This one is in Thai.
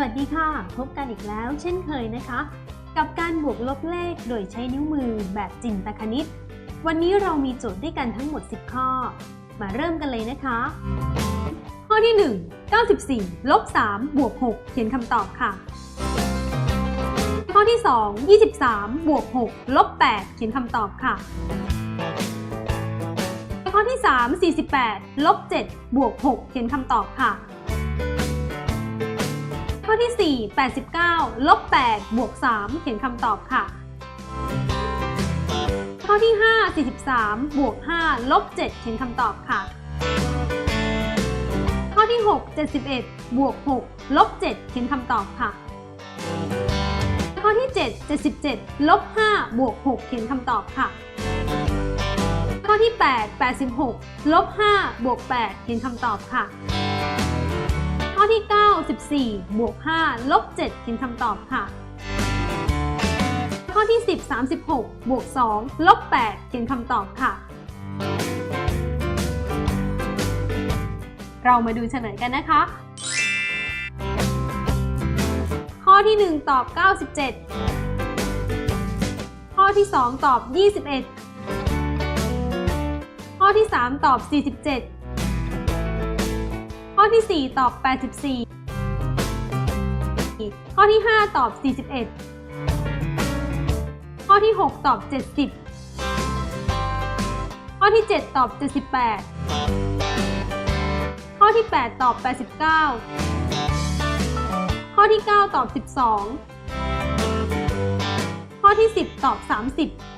วัสดีค่ะ พบกันอีกแล้วเช่นเคยนะคะ กับการบวกลบเลขโดยใช้นิ้วมือแบบจินตคณิต วันนี้เรามีโจทย์ด้วยกันทั้งหมด 10 ข้อ มาเริ่มกันเลยนะคะ ข้อที่ 1 94ลบ3บวก6เขียนคำตอบค่ะ ข้อที่ 2 23บวก6ลบ8เขียนคำตอบค่ะ ข้อที่ 3 48ลบ7บวก6เขียนคำตอบค่ะ ข้อที่ 4 89ลบ8บวก3เขียนคำตอบค่ะ ข้อที่ 5 43บวก5ลบ7เขียนคำตอบค่ะ ข้อที่ 6 71บวก6ลบ7เขียนคำตอบค่ะ ข้อที่ 7 77ลบ5บวก6เขียนคำตอบค่ะ ข้อที่ 8 86ลบ5บวก8เขียนคำตอบค่ะ ที่ 9 14 บวก 5 ลบ 7เขียนคำตอบค่ะ ข้อที่ 10 36 บวก 2 ลบ 8เขียนคำตอบค่ะ เรามาดูเฉลยกันนะคะ ข้อที่ 1 ตอบ 97 ข้อที่ 2 ตอบ 21 ข้อที่ 3 ตอบ 47 ที่ 4 ตอบ 84 ข้อที่ 5 ตอบ 41 ข้อที่ 6 ตอบ 70 ข้อที่ 7 ตอบ 78 ข้อที่ 8 ตอบ 89 ข้อที่ 9 ตอบ 12 ข้อที่ 10 ตอบ 30